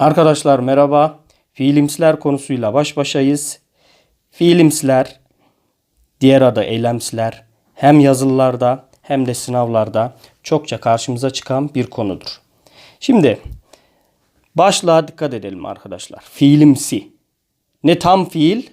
Arkadaşlar merhaba. Fiilimsler konusuyla baş başayız. Fiilimsler, diğer adı eylemsler hem yazılılarda hem de sınavlarda çokça karşımıza çıkan bir konudur. Şimdi başlığa dikkat edelim arkadaşlar. Fiilimsi. Ne tam fiil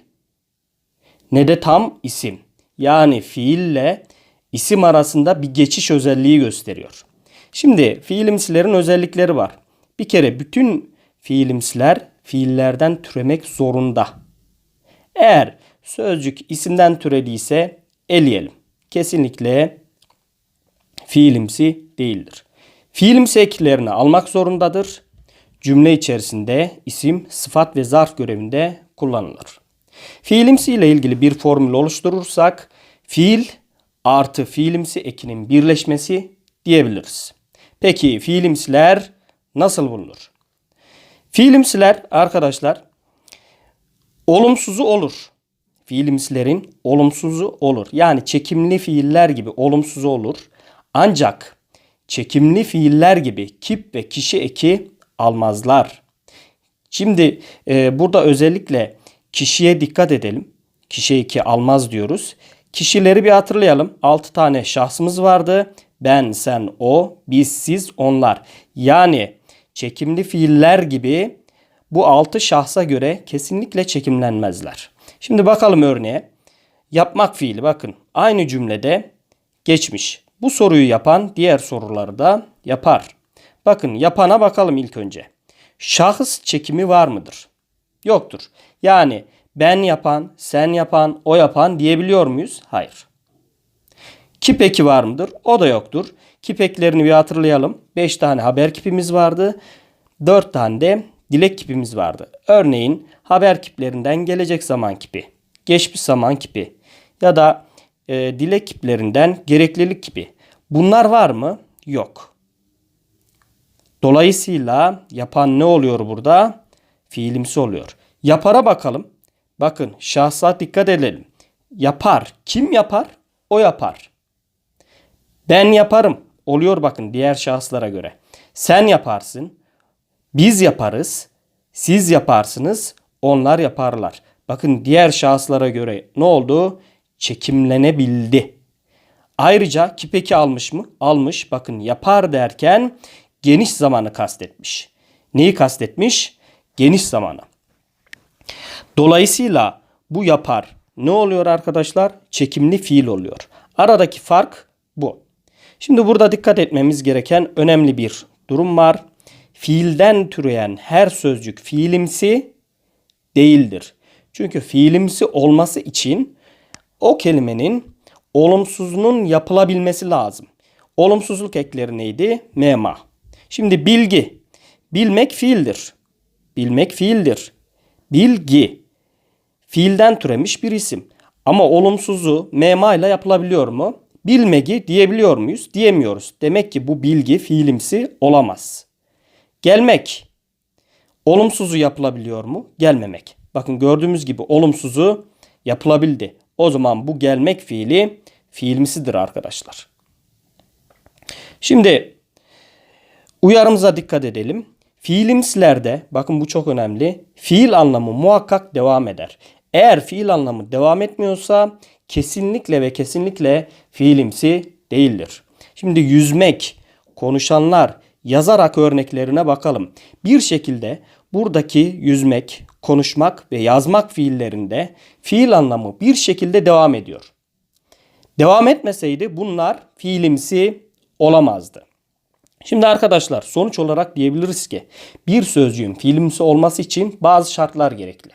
ne de tam isim. Yani fiille isim arasında bir geçiş özelliği gösteriyor. Şimdi fiilimsilerin özellikleri var. Bir kere bütün fiilimsiler fiillerden türemek zorunda. Eğer sözcük isimden türediyse eleyelim. Kesinlikle fiilimsi değildir. Fiilimsi eklerini almak zorundadır. Cümle içerisinde isim, sıfat ve zarf görevinde kullanılır. Fiilimsi ile ilgili bir formül oluşturursak fiil artı fiilimsi ekinin birleşmesi diyebiliriz. Peki fiilimsiler nasıl bulunur? Fiilimsiler arkadaşlar olumsuzu olur. Fiilimsilerin olumsuzu olur. Yani çekimli fiiller gibi olumsuzu olur. Ancak çekimli fiiller gibi kip ve kişi eki almazlar. Şimdi e, burada özellikle kişiye dikkat edelim. Kişi eki almaz diyoruz. Kişileri bir hatırlayalım. 6 tane şahsımız vardı. Ben, sen, o, biz, siz, onlar. Yani çekimli fiiller gibi bu 6 şahsa göre kesinlikle çekimlenmezler. Şimdi bakalım örneğe. Yapmak fiili bakın aynı cümlede geçmiş. Bu soruyu yapan diğer soruları da yapar. Bakın yapana bakalım ilk önce. Şahıs çekimi var mıdır? Yoktur. Yani ben yapan, sen yapan, o yapan diyebiliyor muyuz? Hayır. Kip eki var mıdır? O da yoktur. Kip eklerini bir hatırlayalım. 5 tane haber kipimiz vardı. 4 tane de dilek kipimiz vardı. Örneğin haber kiplerinden gelecek zaman kipi, geçmiş zaman kipi ya da e, dilek kiplerinden gereklilik kipi. Bunlar var mı? Yok. Dolayısıyla yapan ne oluyor burada? Fiilimsi oluyor. Yapara bakalım. Bakın şahsa dikkat edelim. Yapar. Kim yapar? O yapar. Ben yaparım. Oluyor bakın diğer şahıslara göre. Sen yaparsın. Biz yaparız. Siz yaparsınız. Onlar yaparlar. Bakın diğer şahıslara göre ne oldu? Çekimlenebildi. Ayrıca kipeki almış mı? Almış. Bakın yapar derken geniş zamanı kastetmiş. Neyi kastetmiş? Geniş zamanı. Dolayısıyla bu yapar. Ne oluyor arkadaşlar? Çekimli fiil oluyor. Aradaki fark bu. Şimdi burada dikkat etmemiz gereken önemli bir durum var. Fiilden türeyen her sözcük fiilimsi değildir. Çünkü fiilimsi olması için o kelimenin olumsuzunun yapılabilmesi lazım. Olumsuzluk ekleri neydi? Mema. Şimdi bilgi. Bilmek fiildir. Bilmek fiildir. Bilgi. Fiilden türemiş bir isim. Ama olumsuzu mema ile yapılabiliyor mu? Bilmegi diyebiliyor muyuz? Diyemiyoruz. Demek ki bu bilgi fiilimsi olamaz. Gelmek. Olumsuzu yapılabiliyor mu? Gelmemek. Bakın gördüğümüz gibi olumsuzu yapılabildi. O zaman bu gelmek fiili fiilimsidir arkadaşlar. Şimdi uyarımıza dikkat edelim. Fiilimsilerde bakın bu çok önemli. Fiil anlamı muhakkak devam eder. Eğer fiil anlamı devam etmiyorsa kesinlikle ve kesinlikle fiilimsi değildir. Şimdi yüzmek, konuşanlar, yazarak örneklerine bakalım. Bir şekilde buradaki yüzmek, konuşmak ve yazmak fiillerinde fiil anlamı bir şekilde devam ediyor. Devam etmeseydi bunlar fiilimsi olamazdı. Şimdi arkadaşlar sonuç olarak diyebiliriz ki bir sözcüğün fiilimsi olması için bazı şartlar gerekli.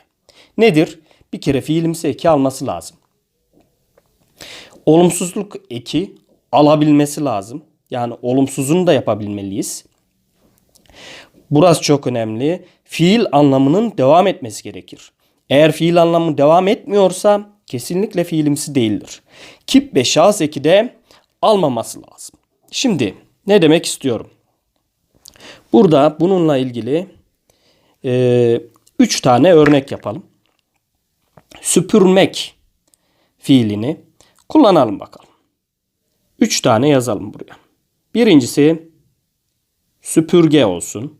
Nedir? Bir kere fiilimsi eki alması lazım. Olumsuzluk eki alabilmesi lazım. Yani olumsuzunu da yapabilmeliyiz. Burası çok önemli. Fiil anlamının devam etmesi gerekir. Eğer fiil anlamı devam etmiyorsa kesinlikle fiilimsi değildir. Kip ve şahıs eki de almaması lazım. Şimdi ne demek istiyorum? Burada bununla ilgili 3 e, üç tane örnek yapalım. Süpürmek fiilini kullanalım bakalım. 3 tane yazalım buraya. Birincisi süpürge olsun.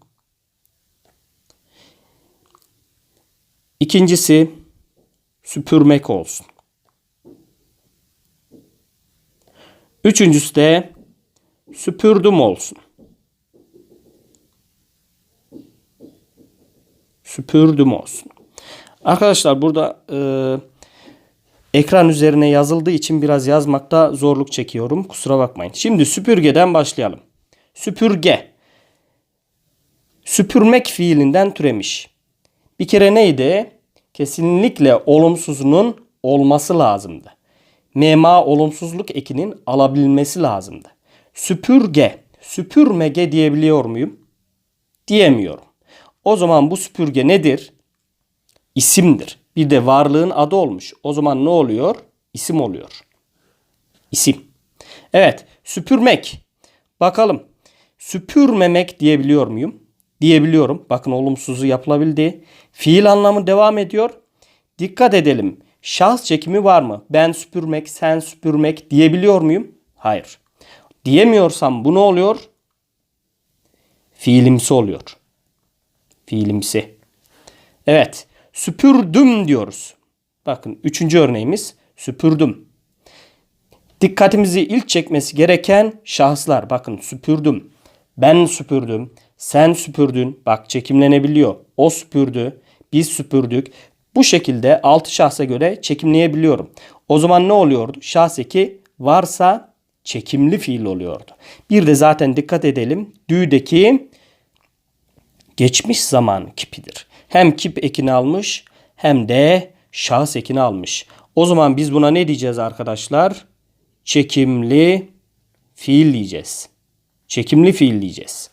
İkincisi süpürmek olsun. Üçüncüsü de süpürdüm olsun. Süpürdüm olsun. Arkadaşlar burada e, ekran üzerine yazıldığı için biraz yazmakta zorluk çekiyorum. Kusura bakmayın. Şimdi süpürgeden başlayalım. Süpürge. Süpürmek fiilinden türemiş. Bir kere neydi? Kesinlikle olumsuzunun olması lazımdı. Mema olumsuzluk ekinin alabilmesi lazımdı. Süpürge, süpürmege diyebiliyor muyum? Diyemiyorum. O zaman bu süpürge nedir? İsimdir. Bir de varlığın adı olmuş. O zaman ne oluyor? İsim oluyor. İsim. Evet, süpürmek. Bakalım. Süpürmemek diyebiliyor muyum? Diyebiliyorum. Bakın olumsuzu yapılabildi. Fiil anlamı devam ediyor. Dikkat edelim. Şahıs çekimi var mı? Ben süpürmek, sen süpürmek diyebiliyor muyum? Hayır. Diyemiyorsam bu ne oluyor? Fiilimsi oluyor. Fiilimsi. Evet. Süpürdüm diyoruz. Bakın üçüncü örneğimiz süpürdüm. Dikkatimizi ilk çekmesi gereken şahıslar. Bakın süpürdüm. Ben süpürdüm. Sen süpürdün. Bak çekimlenebiliyor. O süpürdü. Biz süpürdük. Bu şekilde altı şahsa göre çekimleyebiliyorum. O zaman ne oluyordu? Şahs eki varsa çekimli fiil oluyordu. Bir de zaten dikkat edelim. Dü'deki geçmiş zaman kipidir. Hem kip ekini almış hem de şahıs ekini almış. O zaman biz buna ne diyeceğiz arkadaşlar? Çekimli fiil diyeceğiz. Çekimli fiil diyeceğiz.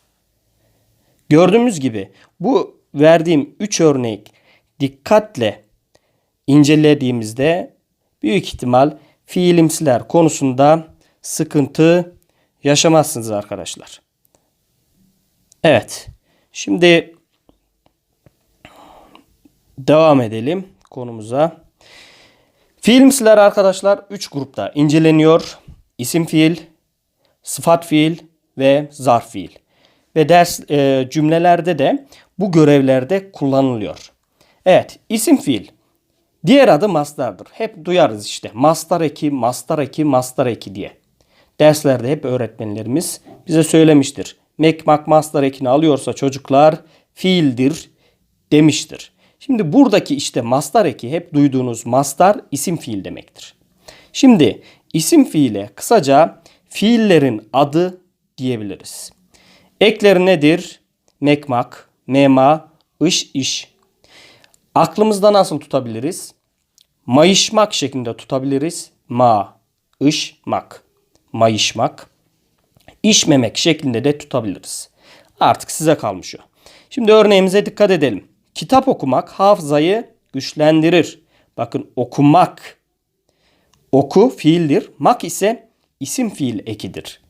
Gördüğümüz gibi bu verdiğim 3 örnek dikkatle incelediğimizde büyük ihtimal fiilimsiler konusunda sıkıntı yaşamazsınız arkadaşlar. Evet. Şimdi devam edelim konumuza. Fiilimsiler arkadaşlar 3 grupta inceleniyor. İsim fiil, sıfat fiil ve zarf fiil. Ve ders e, cümlelerde de bu görevlerde kullanılıyor. Evet, isim fiil. Diğer adı mastardır. Hep duyarız işte. Mastar eki, mastar eki, mastar eki diye. Derslerde hep öğretmenlerimiz bize söylemiştir. Mekmak mastar ekini alıyorsa çocuklar fiildir demiştir. Şimdi buradaki işte mastar eki hep duyduğunuz mastar isim fiil demektir. Şimdi isim fiile kısaca fiillerin adı diyebiliriz. Ekleri nedir? Mekmak, mema, ış iş. Aklımızda nasıl tutabiliriz? Mayışmak şeklinde tutabiliriz. Ma, ış, mak. Mayışmak. İşmemek şeklinde de tutabiliriz. Artık size kalmış o. Şimdi örneğimize dikkat edelim. Kitap okumak hafızayı güçlendirir. Bakın okumak. Oku fiildir. Mak ise isim fiil ekidir.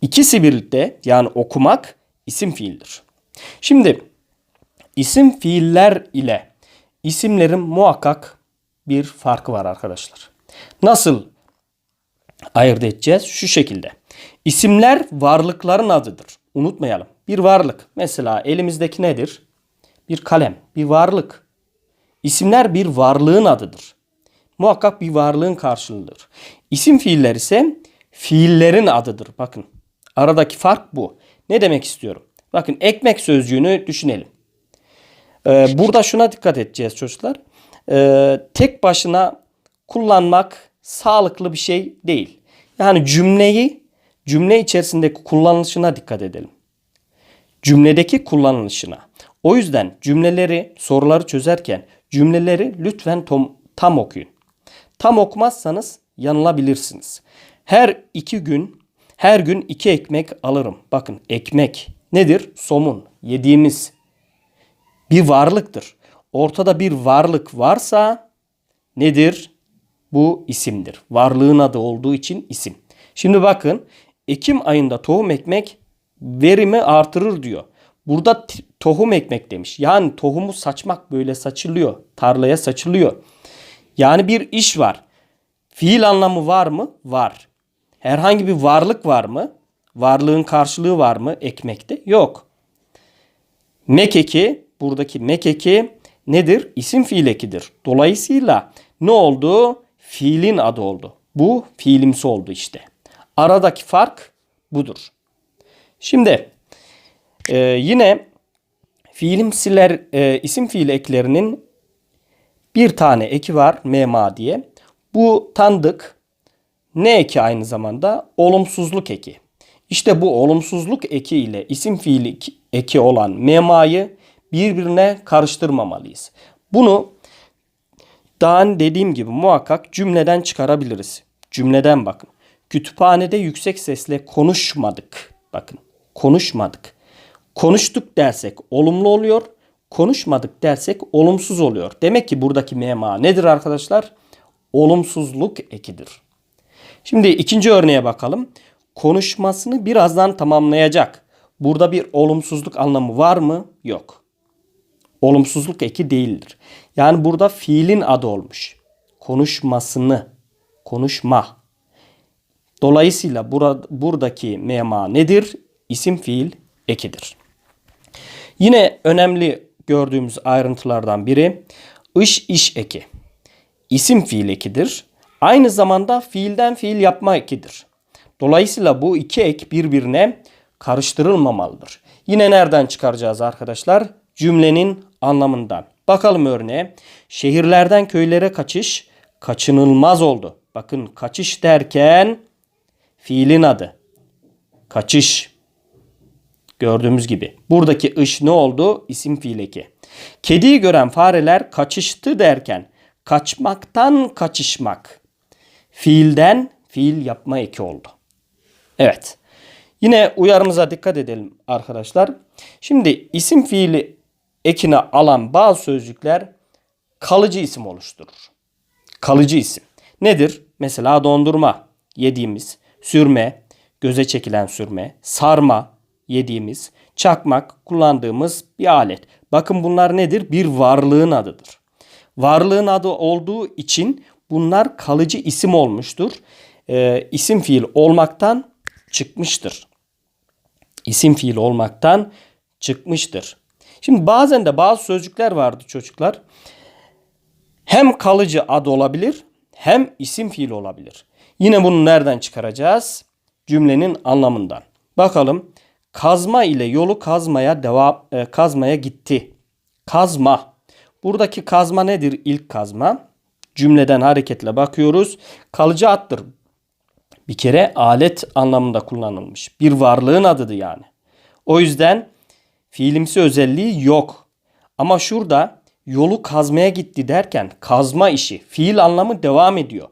İkisi birlikte yani okumak isim fiildir. Şimdi isim fiiller ile isimlerin muhakkak bir farkı var arkadaşlar. Nasıl ayırt edeceğiz? Şu şekilde. İsimler varlıkların adıdır. Unutmayalım. Bir varlık. Mesela elimizdeki nedir? Bir kalem, bir varlık. İsimler bir varlığın adıdır. Muhakkak bir varlığın karşılığıdır. İsim fiiller ise fiillerin adıdır. Bakın aradaki fark bu. Ne demek istiyorum? Bakın ekmek sözcüğünü düşünelim. Ee, burada şuna dikkat edeceğiz çocuklar. Ee, tek başına kullanmak sağlıklı bir şey değil. Yani cümleyi cümle içerisindeki kullanılışına dikkat edelim. Cümledeki kullanılışına. O yüzden cümleleri, soruları çözerken cümleleri lütfen tom, tam okuyun. Tam okumazsanız yanılabilirsiniz. Her iki gün, her gün iki ekmek alırım. Bakın ekmek nedir? Somun, yediğimiz bir varlıktır. Ortada bir varlık varsa nedir? Bu isimdir. Varlığın adı olduğu için isim. Şimdi bakın Ekim ayında tohum ekmek verimi artırır diyor. Burada tohum ekmek demiş. Yani tohumu saçmak böyle saçılıyor. Tarlaya saçılıyor. Yani bir iş var. Fiil anlamı var mı? Var. Herhangi bir varlık var mı? Varlığın karşılığı var mı ekmekte? Yok. Mekeki, buradaki mekeki nedir? İsim fiil ekidir. Dolayısıyla ne oldu? Fiilin adı oldu. Bu fiilimsi oldu işte. Aradaki fark budur. Şimdi e, yine fiilimsiler e, isim fiil eklerinin bir tane eki var mema diye. Bu tanıdık ne eki aynı zamanda? Olumsuzluk eki. İşte bu olumsuzluk eki ile isim fiil eki olan memayı birbirine karıştırmamalıyız. Bunu daha dediğim gibi muhakkak cümleden çıkarabiliriz. Cümleden bakın. Kütüphanede yüksek sesle konuşmadık. Bakın konuşmadık. Konuştuk dersek olumlu oluyor. Konuşmadık dersek olumsuz oluyor. Demek ki buradaki mema nedir arkadaşlar? Olumsuzluk ekidir. Şimdi ikinci örneğe bakalım. Konuşmasını birazdan tamamlayacak. Burada bir olumsuzluk anlamı var mı? Yok. Olumsuzluk eki değildir. Yani burada fiilin adı olmuş. Konuşmasını, konuşma. Dolayısıyla burada, buradaki mema nedir? İsim fiil ekidir. Yine önemli gördüğümüz ayrıntılardan biri iş iş eki. İsim fiil ekidir. Aynı zamanda fiilden fiil yapma ekidir. Dolayısıyla bu iki ek birbirine karıştırılmamalıdır. Yine nereden çıkaracağız arkadaşlar? Cümlenin anlamından. Bakalım örneğe. Şehirlerden köylere kaçış kaçınılmaz oldu. Bakın kaçış derken fiilin adı. Kaçış. Gördüğümüz gibi. Buradaki ış ne oldu? İsim fiil eki. Kediyi gören fareler kaçıştı derken kaçmaktan kaçışmak. Fiilden fiil yapma eki oldu. Evet. Yine uyarımıza dikkat edelim arkadaşlar. Şimdi isim fiili ekine alan bazı sözcükler kalıcı isim oluşturur. Kalıcı isim. Nedir? Mesela dondurma yediğimiz, sürme, göze çekilen sürme, sarma yediğimiz, çakmak kullandığımız bir alet. Bakın bunlar nedir? Bir varlığın adıdır. Varlığın adı olduğu için bunlar kalıcı isim olmuştur. Ee, isim fiil olmaktan çıkmıştır. İsim fiil olmaktan çıkmıştır. Şimdi bazen de bazı sözcükler vardı çocuklar. Hem kalıcı ad olabilir hem isim fiil olabilir. Yine bunu nereden çıkaracağız? Cümlenin anlamından. Bakalım kazma ile yolu kazmaya devam e, kazmaya gitti. Kazma. Buradaki kazma nedir? İlk kazma. Cümleden hareketle bakıyoruz. Kalıcı attır. Bir kere alet anlamında kullanılmış. Bir varlığın adıdır yani. O yüzden fiilimsi özelliği yok. Ama şurada yolu kazmaya gitti derken kazma işi fiil anlamı devam ediyor.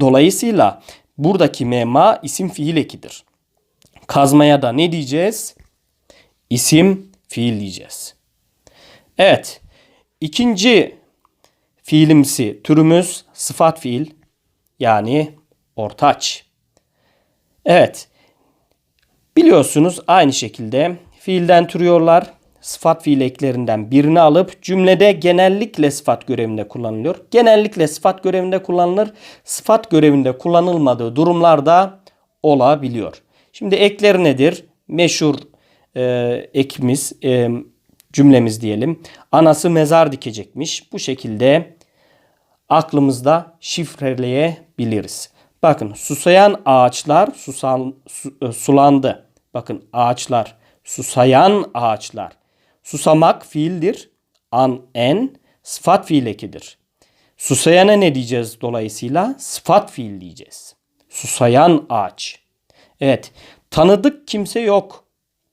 Dolayısıyla buradaki mema isim fiil ekidir. Kazmaya da ne diyeceğiz? İsim fiil diyeceğiz. Evet. İkinci fiilimsi türümüz sıfat fiil yani ortaç. Evet. Biliyorsunuz aynı şekilde fiilden türüyorlar. Sıfat fiil eklerinden birini alıp cümlede genellikle sıfat görevinde kullanılıyor. Genellikle sıfat görevinde kullanılır. Sıfat görevinde kullanılmadığı durumlarda olabiliyor. Şimdi ekler nedir? Meşhur e, ekimiz, e, cümlemiz diyelim. Anası mezar dikecekmiş. Bu şekilde aklımızda şifreleyebiliriz. Bakın susayan ağaçlar susan, su, e, sulandı. Bakın ağaçlar susayan ağaçlar. Susamak fiildir. An en sıfat fiil ekidir. Susayana ne diyeceğiz dolayısıyla? Sıfat fiil diyeceğiz. Susayan ağaç. Evet. Tanıdık kimse yok.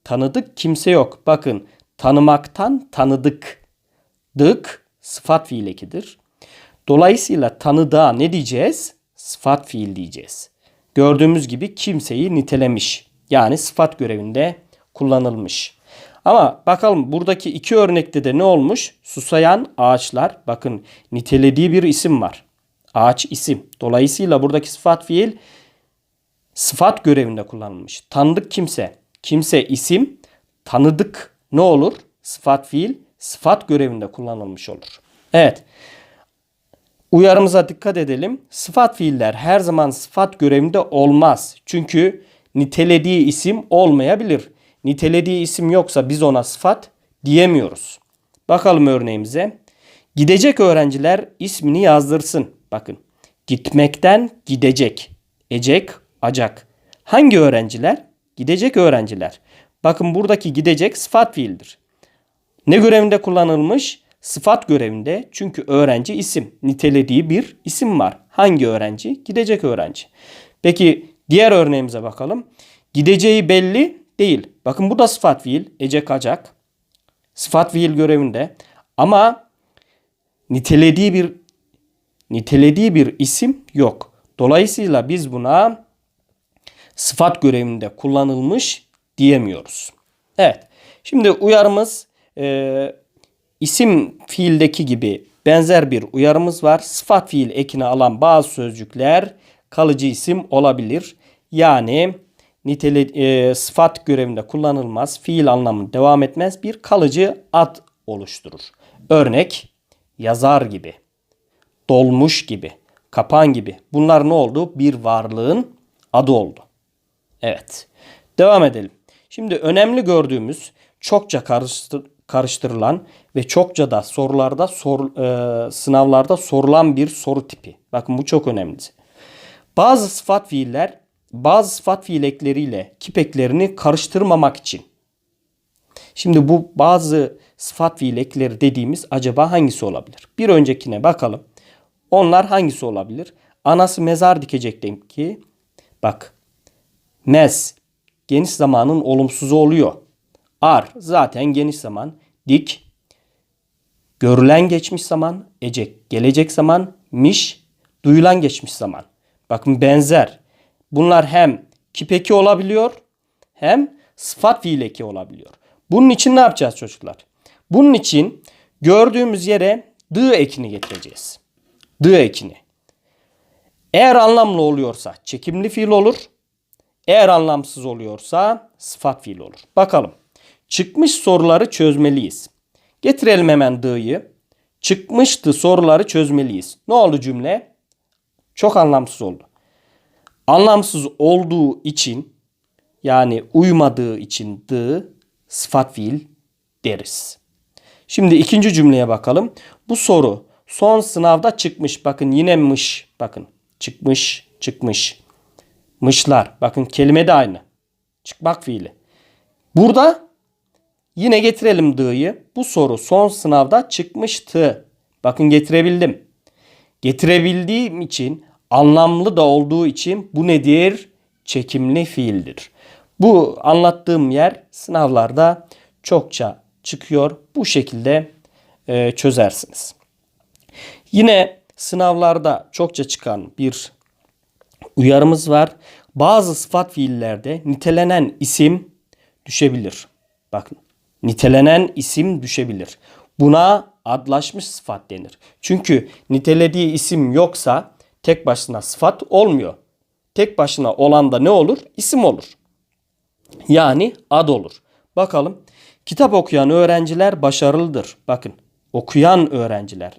Tanıdık kimse yok. Bakın tanımaktan tanıdık. Dık sıfat fiil ekidir. Dolayısıyla tanıdığa ne diyeceğiz? Sıfat fiil diyeceğiz. Gördüğümüz gibi kimseyi nitelemiş. Yani sıfat görevinde kullanılmış. Ama bakalım buradaki iki örnekte de ne olmuş? Susayan ağaçlar. Bakın nitelediği bir isim var. Ağaç isim. Dolayısıyla buradaki sıfat fiil sıfat görevinde kullanılmış. Tanıdık kimse. Kimse isim. Tanıdık ne olur? Sıfat fiil sıfat görevinde kullanılmış olur. Evet. Uyarımıza dikkat edelim. Sıfat fiiller her zaman sıfat görevinde olmaz. Çünkü nitelediği isim olmayabilir. Nitelediği isim yoksa biz ona sıfat diyemiyoruz. Bakalım örneğimize. Gidecek öğrenciler ismini yazdırsın. Bakın. Gitmekten gidecek. Ecek, acak. Hangi öğrenciler? Gidecek öğrenciler. Bakın buradaki gidecek sıfat fiildir. Ne görevinde kullanılmış? Sıfat görevinde çünkü öğrenci isim. Nitelediği bir isim var. Hangi öğrenci? Gidecek öğrenci. Peki diğer örneğimize bakalım. Gideceği belli değil. Bakın bu da sıfat fiil. Ece kacak. Sıfat fiil görevinde. Ama nitelediği bir nitelediği bir isim yok. Dolayısıyla biz buna sıfat görevinde kullanılmış diyemiyoruz. Evet. Şimdi uyarımız e, isim fiildeki gibi benzer bir uyarımız var. Sıfat fiil ekine alan bazı sözcükler kalıcı isim olabilir. Yani nitele, e, sıfat görevinde kullanılmaz, fiil anlamı devam etmez bir kalıcı ad oluşturur. Örnek yazar gibi, dolmuş gibi, kapan gibi. Bunlar ne oldu? Bir varlığın adı oldu. Evet. Devam edelim. Şimdi önemli gördüğümüz çokça karıştır, karıştırılan ve çokça da sorularda sor, e, sınavlarda sorulan bir soru tipi. Bakın bu çok önemli. Bazı sıfat fiiller bazı sıfat fiil ekleriyle kip eklerini karıştırmamak için. Şimdi bu bazı sıfat fiil dediğimiz acaba hangisi olabilir? Bir öncekine bakalım. Onlar hangisi olabilir? Anası mezar dikecek ki bak mez geniş zamanın olumsuzu oluyor. Ar zaten geniş zaman. Dik görülen geçmiş zaman. Ecek gelecek zaman. Miş duyulan geçmiş zaman. Bakın benzer. Bunlar hem kipeki olabiliyor hem sıfat fiil eki olabiliyor. Bunun için ne yapacağız çocuklar? Bunun için gördüğümüz yere dı ekini getireceğiz. Dı ekini. Eğer anlamlı oluyorsa çekimli fiil olur. Eğer anlamsız oluyorsa sıfat fiil olur. Bakalım. Çıkmış soruları çözmeliyiz. Getirelim hemen dı'yı. Çıkmıştı soruları çözmeliyiz. Ne oldu cümle? Çok anlamsız oldu. Anlamsız olduğu için yani uymadığı için dı sıfat fiil deriz. Şimdi ikinci cümleye bakalım. Bu soru son sınavda çıkmış. Bakın yine mış. Bakın çıkmış çıkmış. Mışlar. Bakın kelime de aynı. Çıkmak fiili. Burada yine getirelim dı'yı. Bu soru son sınavda çıkmıştı. Bakın getirebildim. Getirebildiğim için anlamlı da olduğu için bu nedir? Çekimli fiildir. Bu anlattığım yer sınavlarda çokça çıkıyor. Bu şekilde e, çözersiniz. Yine sınavlarda çokça çıkan bir uyarımız var. Bazı sıfat fiillerde nitelenen isim düşebilir. Bakın nitelenen isim düşebilir. Buna adlaşmış sıfat denir. Çünkü nitelediği isim yoksa tek başına sıfat olmuyor. Tek başına olan da ne olur? İsim olur. Yani ad olur. Bakalım. Kitap okuyan öğrenciler başarılıdır. Bakın. Okuyan öğrenciler.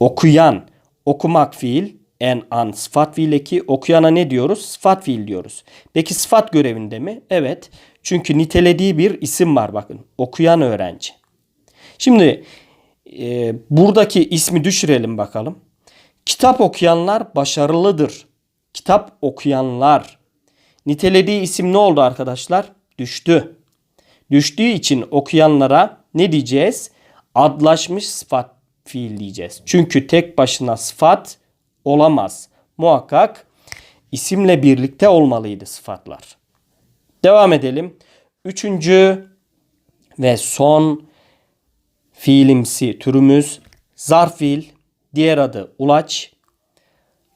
Okuyan. Okumak fiil. En an sıfat fiil eki. Okuyana ne diyoruz? Sıfat fiil diyoruz. Peki sıfat görevinde mi? Evet. Çünkü nitelediği bir isim var bakın. Okuyan öğrenci. Şimdi e, buradaki ismi düşürelim bakalım. Kitap okuyanlar başarılıdır. Kitap okuyanlar. Nitelediği isim ne oldu arkadaşlar? Düştü. Düştüğü için okuyanlara ne diyeceğiz? Adlaşmış sıfat fiil diyeceğiz. Çünkü tek başına sıfat olamaz. Muhakkak isimle birlikte olmalıydı sıfatlar. Devam edelim. Üçüncü ve son fiilimsi türümüz zarf fiil. Diğer adı ulaç.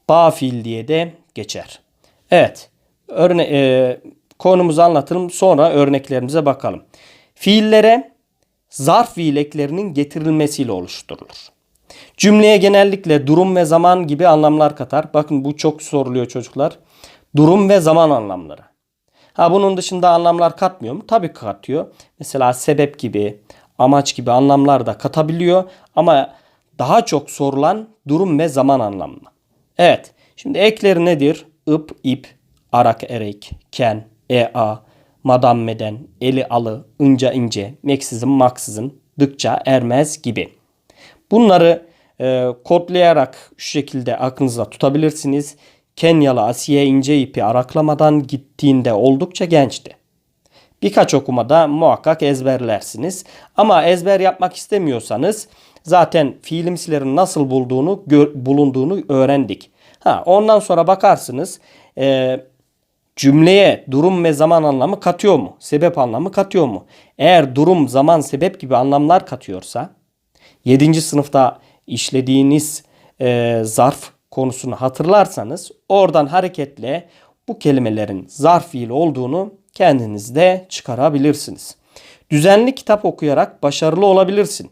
Bağ fiil diye de geçer. Evet. Örne e, konumuzu anlatalım. Sonra örneklerimize bakalım. Fiillere zarf fiil eklerinin getirilmesiyle oluşturulur. Cümleye genellikle durum ve zaman gibi anlamlar katar. Bakın bu çok soruluyor çocuklar. Durum ve zaman anlamları. Ha bunun dışında anlamlar katmıyor mu? Tabii katıyor. Mesela sebep gibi, amaç gibi anlamlar da katabiliyor ama daha çok sorulan durum ve zaman anlamlı. Evet. Şimdi ekleri nedir? ip, ip, arak, erek, ken, ea, madam, meden, eli, alı, ince, ince, meksizin, maksızın çalıştıkça ermez gibi. Bunları e, kodlayarak şu şekilde aklınızda tutabilirsiniz. Kenyalı Asiye ince ipi araklamadan gittiğinde oldukça gençti. Birkaç okumada muhakkak ezberlersiniz. Ama ezber yapmak istemiyorsanız zaten fiilimsilerin nasıl bulduğunu gör- bulunduğunu öğrendik. Ha ondan sonra bakarsınız e, cümleye durum ve zaman anlamı katıyor mu? Sebep anlamı katıyor mu? Eğer durum, zaman, sebep gibi anlamlar katıyorsa 7. sınıfta işlediğiniz e, zarf konusunu hatırlarsanız oradan hareketle bu kelimelerin zarf fiil olduğunu kendiniz de çıkarabilirsiniz. Düzenli kitap okuyarak başarılı olabilirsin.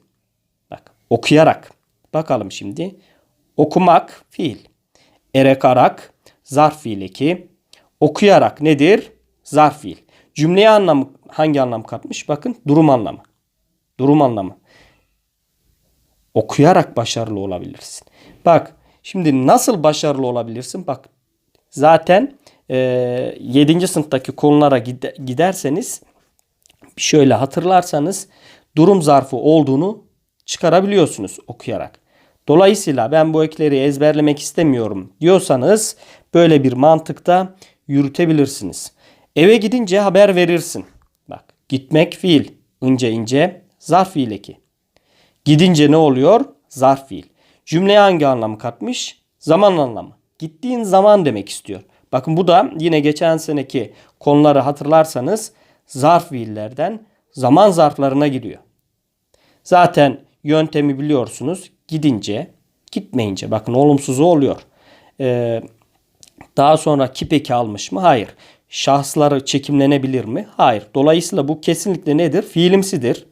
Bak okuyarak. Bakalım şimdi. Okumak fiil. Erekarak zarf fiil eki. Okuyarak nedir? Zarf fiil. Cümleye anlamı hangi anlam katmış? Bakın durum anlamı. Durum anlamı okuyarak başarılı olabilirsin. Bak şimdi nasıl başarılı olabilirsin? Bak zaten e, 7. sınıftaki konulara gide- giderseniz şöyle hatırlarsanız durum zarfı olduğunu çıkarabiliyorsunuz okuyarak. Dolayısıyla ben bu ekleri ezberlemek istemiyorum diyorsanız böyle bir mantıkta yürütebilirsiniz. Eve gidince haber verirsin. Bak gitmek fiil. ince ince zarf fiil eki. Gidince ne oluyor? Zarf fiil. Cümleye hangi anlamı katmış? Zaman anlamı. Gittiğin zaman demek istiyor. Bakın bu da yine geçen seneki konuları hatırlarsanız zarf fiillerden zaman zarflarına gidiyor. Zaten yöntemi biliyorsunuz. Gidince, gitmeyince. Bakın olumsuzu oluyor. Ee, daha sonra kipeki almış mı? Hayır. Şahısları çekimlenebilir mi? Hayır. Dolayısıyla bu kesinlikle nedir? Fiilimsidir.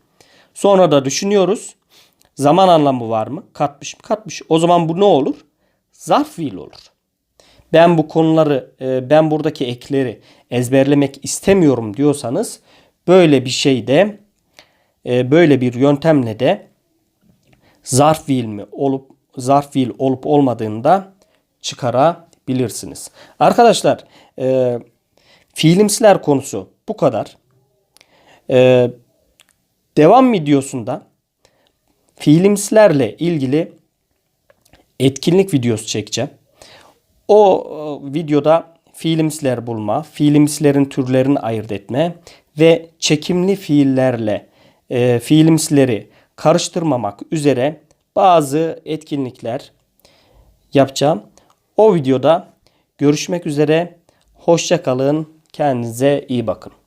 Sonra da düşünüyoruz. Zaman anlamı var mı? Katmış mı? Katmış. O zaman bu ne olur? Zarf fiil olur. Ben bu konuları, e, ben buradaki ekleri ezberlemek istemiyorum diyorsanız böyle bir şeyde, e, böyle bir yöntemle de zarf fiil mi olup zarf fiil olup olmadığını da çıkarabilirsiniz. Arkadaşlar, e, fiilimsiler konusu bu kadar. E, devam videosunda fiilimsilerle ilgili etkinlik videosu çekeceğim. O e, videoda fiilimsiler bulma, fiilimsilerin türlerini ayırt etme ve çekimli fiillerle e, fiilimsileri karıştırmamak üzere bazı etkinlikler yapacağım. O videoda görüşmek üzere. Hoşça kalın. Kendinize iyi bakın.